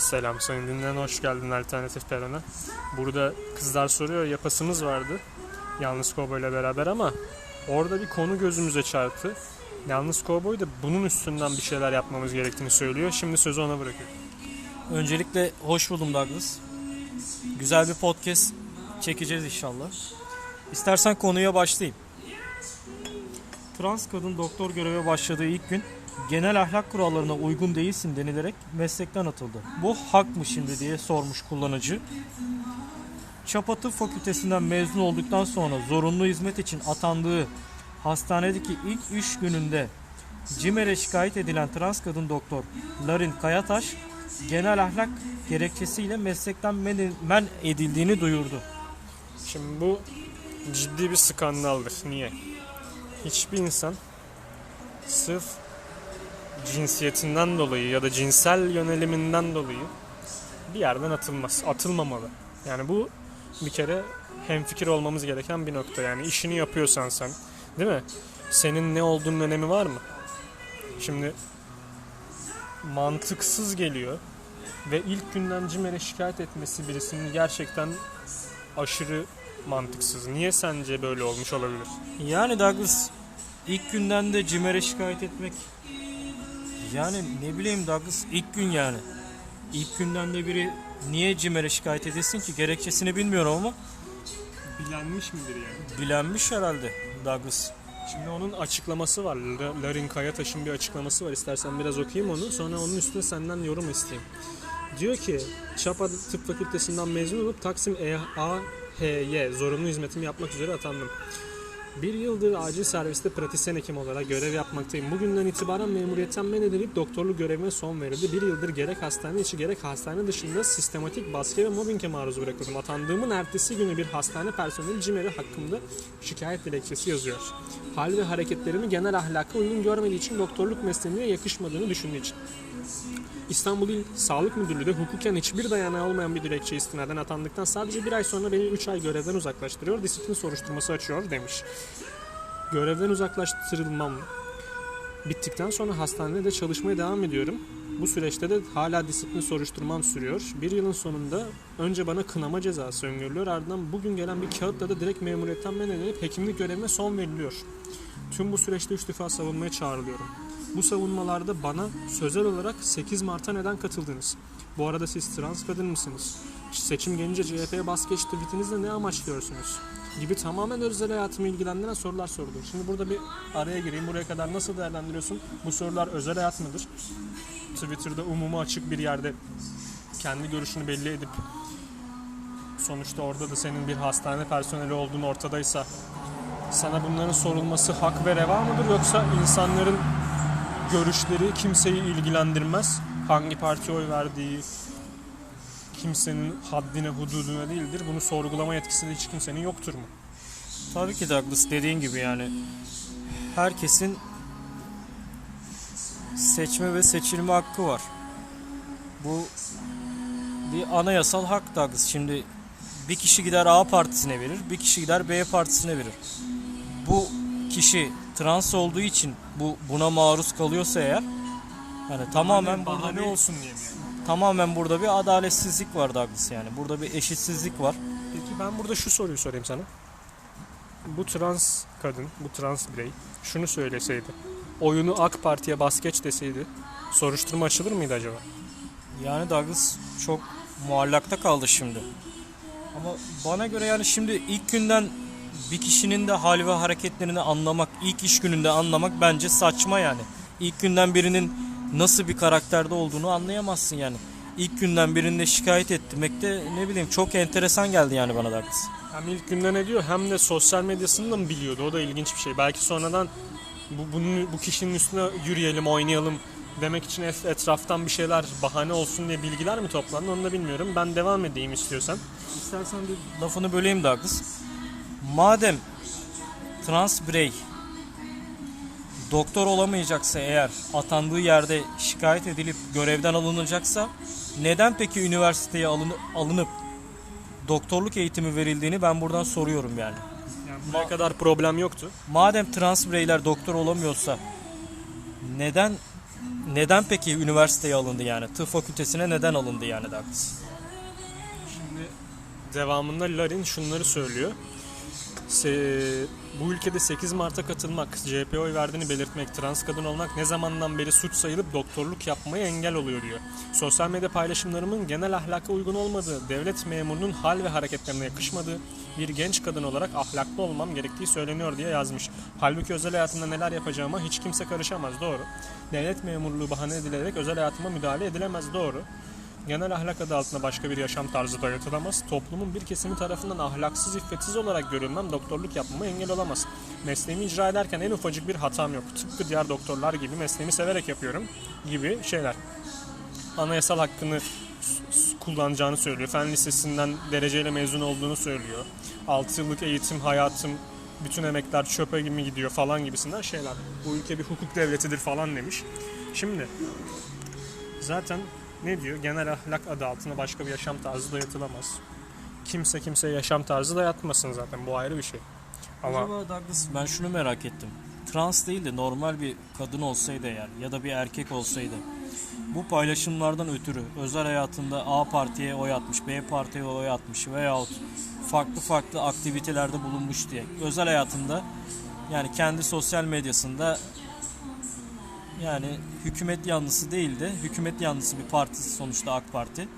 Selam sayın dinleyen hoş geldin Alternatif Peron'a. Burada kızlar soruyor yapasımız vardı. Yalnız ile beraber ama orada bir konu gözümüze çarptı. Yalnız Kovboy da bunun üstünden bir şeyler yapmamız gerektiğini söylüyor. Şimdi sözü ona bırakıyorum. Öncelikle hoş buldum Douglas. Güzel bir podcast çekeceğiz inşallah. İstersen konuya başlayayım. Trans kadın doktor göreve başladığı ilk gün genel ahlak kurallarına uygun değilsin denilerek meslekten atıldı. Bu hak mı şimdi diye sormuş kullanıcı. Çapa Tıp Fakültesinden mezun olduktan sonra zorunlu hizmet için atandığı hastanedeki ilk iş gününde CİMER'e şikayet edilen trans kadın doktor Larin Kayataş genel ahlak gerekçesiyle meslekten men edildiğini duyurdu. Şimdi bu ciddi bir skandaldır. Niye? Hiçbir insan sırf cinsiyetinden dolayı ya da cinsel yöneliminden dolayı bir yerden atılmaz. Atılmamalı. Yani bu bir kere hemfikir olmamız gereken bir nokta. Yani işini yapıyorsan sen, değil mi? Senin ne olduğunun önemi var mı? Şimdi mantıksız geliyor ve ilk günden CİMER'e şikayet etmesi birisinin gerçekten aşırı mantıksız. Niye sence böyle olmuş olabilir? Yani Douglas ilk günden de CİMER'e şikayet etmek yani ne bileyim Douglas ilk gün yani. İlk günden de biri niye CİMER'e şikayet edilsin ki gerekçesini bilmiyorum ama Bilenmiş midir yani? bilenmiş herhalde Douglas. Şimdi onun açıklaması var. La- Larin Kayataş'ın bir açıklaması var. İstersen biraz okuyayım onu. Sonra onun üstüne senden yorum isteyeyim. Diyor ki Çapa Tıp Fakültesinden mezun olup Taksim EAHY zorunlu hizmetimi yapmak üzere atandım. Bir yıldır acil serviste pratisyen hekim olarak görev yapmaktayım. Bugünden itibaren memuriyetten men edilip doktorluk görevime son verildi. Bir yıldır gerek hastane içi gerek hastane dışında sistematik baskı ve mobbinge maruz bırakıldım. Atandığımın ertesi günü bir hastane personeli CİMER'i hakkımda şikayet dilekçesi yazıyor. Hal ve hareketlerimi genel ahlaka uygun görmediği için doktorluk mesleğine yakışmadığını düşündüğü için. İstanbul İl Sağlık Müdürlüğü de hukuken hiçbir dayanağı olmayan bir dilekçe istinaden atandıktan sadece bir ay sonra beni 3 ay görevden uzaklaştırıyor, disiplin soruşturması açıyor demiş. Görevden uzaklaştırılmam bittikten sonra hastanede çalışmaya devam ediyorum. Bu süreçte de hala disiplin soruşturmam sürüyor. Bir yılın sonunda önce bana kınama cezası öngörülüyor. Ardından bugün gelen bir kağıtla da direkt memuriyetten men edilip hekimlik görevime son veriliyor. Tüm bu süreçte üç defa savunmaya çağrılıyorum. Bu savunmalarda bana sözel olarak 8 Mart'a neden katıldınız? Bu arada siz trans kadın mısınız? Seçim gelince CHP'ye bas geç tweetinizle ne amaçlıyorsunuz? Gibi tamamen özel hayatımı ilgilendiren sorular sordu. Şimdi burada bir araya gireyim. Buraya kadar nasıl değerlendiriyorsun? Bu sorular özel hayat mıdır? Twitter'da umuma açık bir yerde kendi görüşünü belli edip sonuçta orada da senin bir hastane personeli olduğun ortadaysa sana bunların sorulması hak ve reva mıdır yoksa insanların görüşleri kimseyi ilgilendirmez. Hangi partiye oy verdiği kimsenin haddine hududuna değildir. Bunu sorgulama yetkisi de hiç kimsenin yoktur mu? Tabii ki Douglas dediğin gibi yani herkesin seçme ve seçilme hakkı var. Bu bir anayasal hak Douglas. Şimdi bir kişi gider A partisine verir, bir kişi gider B partisine verir. Bu kişi trans olduğu için bu buna maruz kalıyorsa eğer yani tamamen burada bahane bir, olsun diye mi yani? Tamamen burada bir adaletsizlik var Douglas yani. Burada bir eşitsizlik var. Peki ben burada şu soruyu sorayım sana. Bu trans kadın, bu trans birey şunu söyleseydi. Oyunu AK Parti'ye bas geç deseydi soruşturma açılır mıydı acaba? Yani Douglas çok muallakta kaldı şimdi. Ama bana göre yani şimdi ilk günden bir kişinin de hal ve hareketlerini anlamak, ilk iş gününde anlamak bence saçma yani. İlk günden birinin nasıl bir karakterde olduğunu anlayamazsın yani. İlk günden birine şikayet etmek de ne bileyim çok enteresan geldi yani bana Douglas. Hem ilk günden ne diyor hem de sosyal medyasını da mı biliyordu? O da ilginç bir şey. Belki sonradan bu, bunun, bu kişinin üstüne yürüyelim, oynayalım demek için et- etraftan bir şeyler bahane olsun diye bilgiler mi toplandı onu da bilmiyorum. Ben devam edeyim istiyorsan. İstersen bir lafını böleyim Douglas. Madem trans birey doktor olamayacaksa eğer atandığı yerde şikayet edilip görevden alınacaksa neden peki üniversiteye alını- alınıp doktorluk eğitimi verildiğini ben buradan soruyorum yani. Yani buraya kadar problem yoktu. Madem trans bireyler doktor olamıyorsa neden neden peki üniversiteye alındı yani? Tıp fakültesine neden alındı yani Douglas? Şimdi devamında Larin şunları söylüyor. Se- bu ülkede 8 Mart'a katılmak, CHP 'ye oy verdiğini belirtmek, trans kadın olmak ne zamandan beri suç sayılıp doktorluk yapmaya engel oluyor diyor. Sosyal medya paylaşımlarımın genel ahlaka uygun olmadığı, devlet memurunun hal ve hareketlerine yakışmadığı, bir genç kadın olarak ahlaklı olmam gerektiği söyleniyor diye yazmış. Halbuki özel hayatımda neler yapacağıma hiç kimse karışamaz doğru. Devlet memurluğu bahane edilerek özel hayatıma müdahale edilemez doğru. Genel ahlak adı altında başka bir yaşam tarzı dayatılamaz. Toplumun bir kesimi tarafından ahlaksız, iffetsiz olarak görülmem doktorluk yapmama engel olamaz. Mesleğimi icra ederken en ufacık bir hatam yok. Tıpkı diğer doktorlar gibi mesleğimi severek yapıyorum gibi şeyler. Anayasal hakkını kullanacağını söylüyor. Fen lisesinden dereceyle mezun olduğunu söylüyor. 6 yıllık eğitim, hayatım, bütün emekler çöpe gibi gidiyor falan gibisinden şeyler. Bu ülke bir hukuk devletidir falan demiş. Şimdi Zaten ne diyor? Genel ahlak adı altında başka bir yaşam tarzı dayatılamaz. Kimse kimseye yaşam tarzı dayatmasın zaten. Bu ayrı bir şey. Ama Acaba Douglas ben şunu merak ettim. Trans değil de normal bir kadın olsaydı eğer ya da bir erkek olsaydı bu paylaşımlardan ötürü özel hayatında A partiye oy atmış, B partiye oy atmış veyahut farklı farklı aktivitelerde bulunmuş diye özel hayatında yani kendi sosyal medyasında yani hükümet yanlısı değil de hükümet yanlısı bir parti sonuçta AK Parti.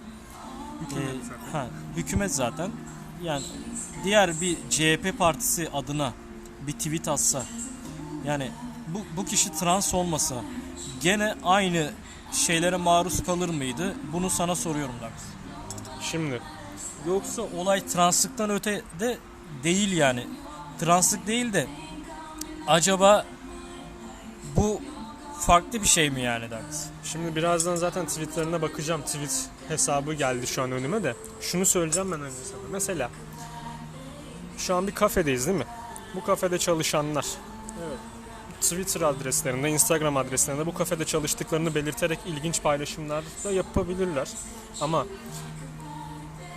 hükümet Ee, zaten. ha, hükümet zaten. Yani diğer bir CHP partisi adına bir tweet atsa yani bu, bu kişi trans olmasa gene aynı şeylere maruz kalır mıydı? Bunu sana soruyorum Dax. Şimdi Yoksa olay translıktan öte de değil yani. Translık değil de acaba bu farklı bir şey mi yani Dax? Şimdi birazdan zaten tweetlerine bakacağım. Tweet hesabı geldi şu an önüme de. Şunu söyleyeceğim ben önce sana. Mesela şu an bir kafedeyiz değil mi? Bu kafede çalışanlar Evet. Twitter adreslerinde, Instagram adreslerinde bu kafede çalıştıklarını belirterek ilginç paylaşımlar da yapabilirler. Ama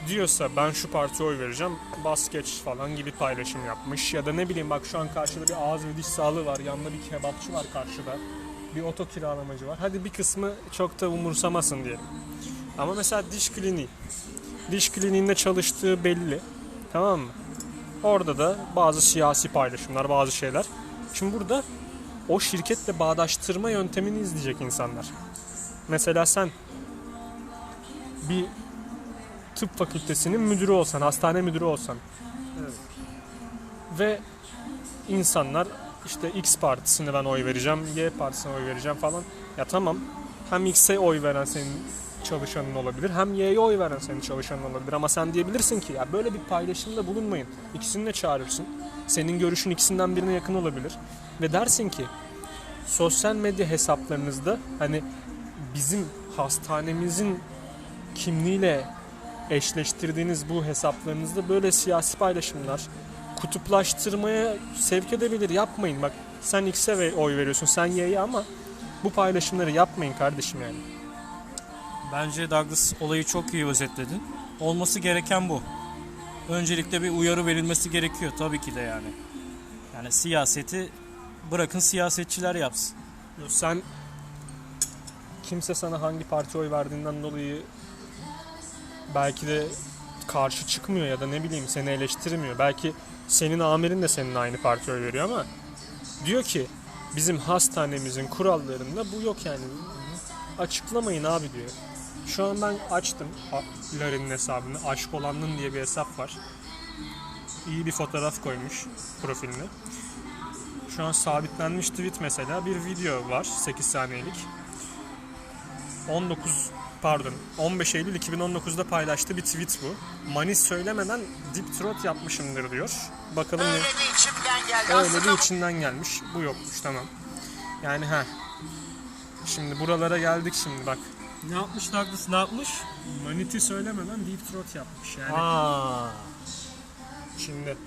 diyorsa ben şu partiye oy vereceğim bas geç falan gibi paylaşım yapmış ya da ne bileyim bak şu an karşıda bir ağız ve diş sağlığı var yanında bir kebapçı var karşıda bir oto kiralamacı var. Hadi bir kısmı çok da umursamasın diyelim ama mesela diş kliniği. Diş kliniğinde çalıştığı belli. Tamam mı? Orada da bazı siyasi paylaşımlar bazı şeyler. Şimdi burada o şirketle bağdaştırma yöntemini izleyecek insanlar. Mesela sen bir tıp fakültesinin müdürü olsan, hastane müdürü olsan. Ve insanlar işte X partisine ben oy vereceğim, Y partisine oy vereceğim falan. Ya tamam hem X'e oy veren senin çalışanın olabilir hem Y'ye oy veren senin çalışanın olabilir ama sen diyebilirsin ki ya böyle bir paylaşımda bulunmayın. İkisini de çağırırsın. Senin görüşün ikisinden birine yakın olabilir. Ve dersin ki sosyal medya hesaplarınızda hani bizim hastanemizin kimliğiyle eşleştirdiğiniz bu hesaplarınızda böyle siyasi paylaşımlar kutuplaştırmaya sevk edebilir. Yapmayın. Bak sen X'e oy veriyorsun, sen Y'ye ama bu paylaşımları yapmayın kardeşim yani. Bence Douglas olayı çok iyi özetledin. Olması gereken bu. Öncelikle bir uyarı verilmesi gerekiyor tabii ki de yani. Yani siyaseti bırakın siyasetçiler yapsın. Sen kimse sana hangi partiye oy verdiğinden dolayı belki de karşı çıkmıyor ya da ne bileyim seni eleştirmiyor. Belki senin amirin de senin aynı partiye veriyor ama diyor ki bizim hastanemizin kurallarında bu yok yani. Açıklamayın abi diyor. Şu an ben açtım Larin'in hesabını. Aşk olanın diye bir hesap var. İyi bir fotoğraf koymuş profiline. Şu an sabitlenmiş tweet mesela bir video var 8 saniyelik. 19 pardon 15 Eylül 2019'da paylaştığı bir tweet bu. Manis söylemeden deep throat yapmışımdır diyor. Bakalım ne Öyle bir içimden geldi. öyle Aslında bir içinden gelmiş. Bu yokmuş tamam. Yani ha. Şimdi buralara geldik şimdi bak. Ne yapmış Douglas ne yapmış? Maniti söylemeden deep throat yapmış. Yani Aa. şimdi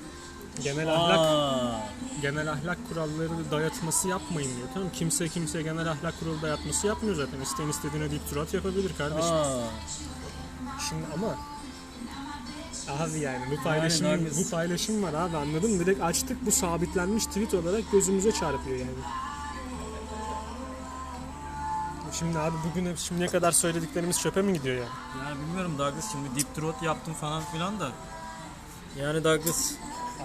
genel ahlak Aa. genel ahlak kuralları dayatması yapmayın diyor. Tamam kimse kimseye genel ahlak kuralı dayatması yapmıyor zaten. İsteyen istediğine deep throat yapabilir kardeşim. Aa. Şimdi ama abi yani bu paylaşım Yani bu paylaşım var abi anladın mı? Direkt açtık bu sabitlenmiş tweet olarak gözümüze çarpıyor yani. Şimdi abi bugün hep şimdiye kadar söylediklerimiz çöpe mi gidiyor yani? Yani bilmiyorum Douglas şimdi deep throat yaptım falan filan da. Yani Douglas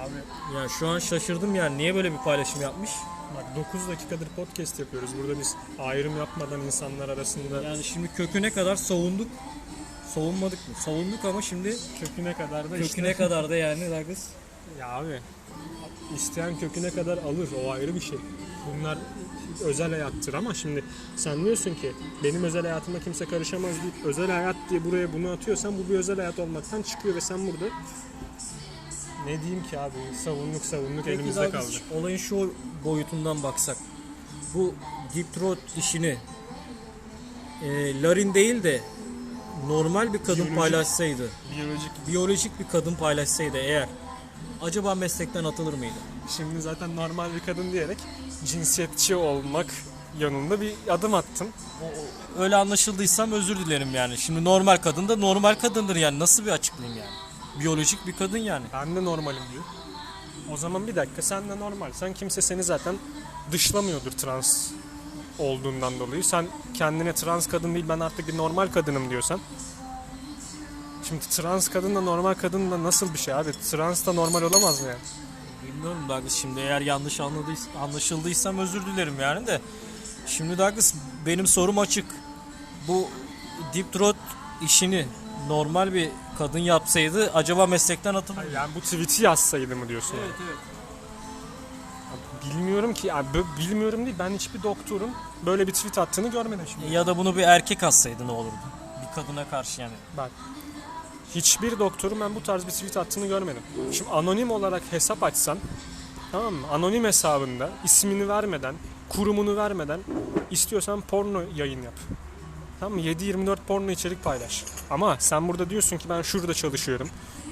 Abi ya şu an şaşırdım yani niye böyle bir paylaşım yapmış? bak 9 dakikadır podcast yapıyoruz. Burada biz ayrım yapmadan insanlar arasında Yani şimdi köküne kadar savunduk. Savunmadık mı? Savunduk ama şimdi köküne kadar da köküne işte... kadar da yani Douglas. Ya abi isteyen köküne kadar alır o ayrı bir şey. Bunlar özel hayattır ama şimdi sen diyorsun ki benim özel hayatıma kimse karışamaz deyip özel hayat diye buraya bunu atıyorsan bu bir özel hayat olmaktan çıkıyor ve sen burada ne diyeyim ki abi savunduk savunduk Peki elimizde Douglas, kaldı. olayın şu boyutundan baksak. Bu deep throat işini e, Larin değil de normal bir kadın Biyolojik. paylaşsaydı, Biyolojik biyolojik bir kadın paylaşsaydı eğer acaba meslekten atılır mıydı? şimdi zaten normal bir kadın diyerek cinsiyetçi olmak yanında bir adım attın. Öyle anlaşıldıysam özür dilerim yani. Şimdi normal kadın da normal kadındır yani. Nasıl bir açıklayayım yani? Biyolojik bir kadın yani. Ben de normalim diyor. O zaman bir dakika sen de normal. Sen kimse seni zaten dışlamıyordur trans olduğundan dolayı. Sen kendine trans kadın değil ben artık bir normal kadınım diyorsan. Şimdi trans kadınla normal kadın da nasıl bir şey abi? Trans da normal olamaz mı yani? Bilmiyorum Douglas şimdi eğer yanlış anlaşıldıysam özür dilerim yani de. Şimdi Douglas benim sorum açık. Bu deep throat işini normal bir kadın yapsaydı acaba meslekten atılır mıydı? Yani bu tweet'i yazsaydı mı diyorsun? yani? evet. Bilmiyorum ki. Bö- bilmiyorum değil. Ben hiçbir doktorun böyle bir tweet attığını görmedim şimdi. Ya da bunu bir erkek atsaydı ne olurdu? Bir kadına karşı yani. Bak. Hiçbir doktorun ben bu tarz bir tweet attığını görmedim. Şimdi anonim olarak hesap açsan tamam mı? Anonim hesabında ismini vermeden, kurumunu vermeden istiyorsan porno yayın yap. Tamam mı? 7-24 porno içerik paylaş. Ama sen burada diyorsun ki ben şurada çalışıyorum.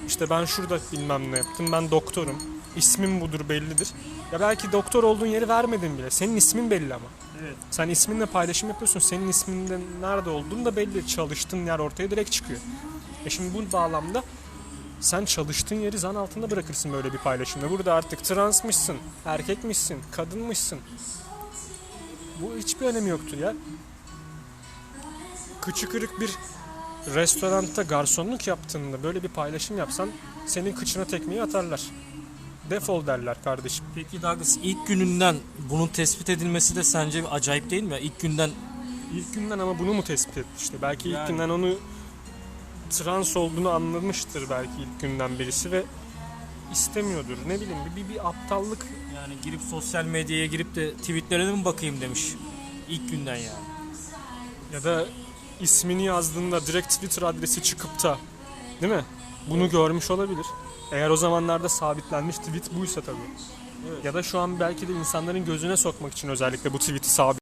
İşte ben şurada bilmem ne yaptım. Ben doktorum. İsmim budur bellidir. Ya belki doktor olduğun yeri vermedin bile. Senin ismin belli ama. Evet. Sen isminle paylaşım yapıyorsun. Senin isminde nerede olduğun da belli. Çalıştığın yer ortaya direkt çıkıyor. E şimdi bu bağlamda sen çalıştığın yeri zan altında bırakırsın böyle bir paylaşımda. Burada artık transmışsın, erkekmişsin, kadınmışsın. Bu hiçbir önemi yoktur ya. Kıçı kırık bir restoranda garsonluk yaptığında böyle bir paylaşım yapsan senin kıçına tekmeyi atarlar. Defol derler kardeşim. Peki Douglas ilk gününden bunun tespit edilmesi de sence acayip değil mi? İlk günden İlk günden ama bunu mu tespit etti işte? Belki ilk Yani. günden onu trans olduğunu anlamıştır belki ilk günden birisi ve istemiyordur. Ne bileyim bir, bir, bir aptallık. yani girip sosyal medyaya girip de tweetlere de mi bakayım demiş. İlk günden yani. Ya da ismini yazdığında direkt Twitter adresi çıkıp da değil mi? Bunu görmüş olabilir. Eğer o zamanlarda sabitlenmiş tweet buysa tabii. Ya da şu an belki de insanların gözüne sokmak için özellikle bu tweet'i sabit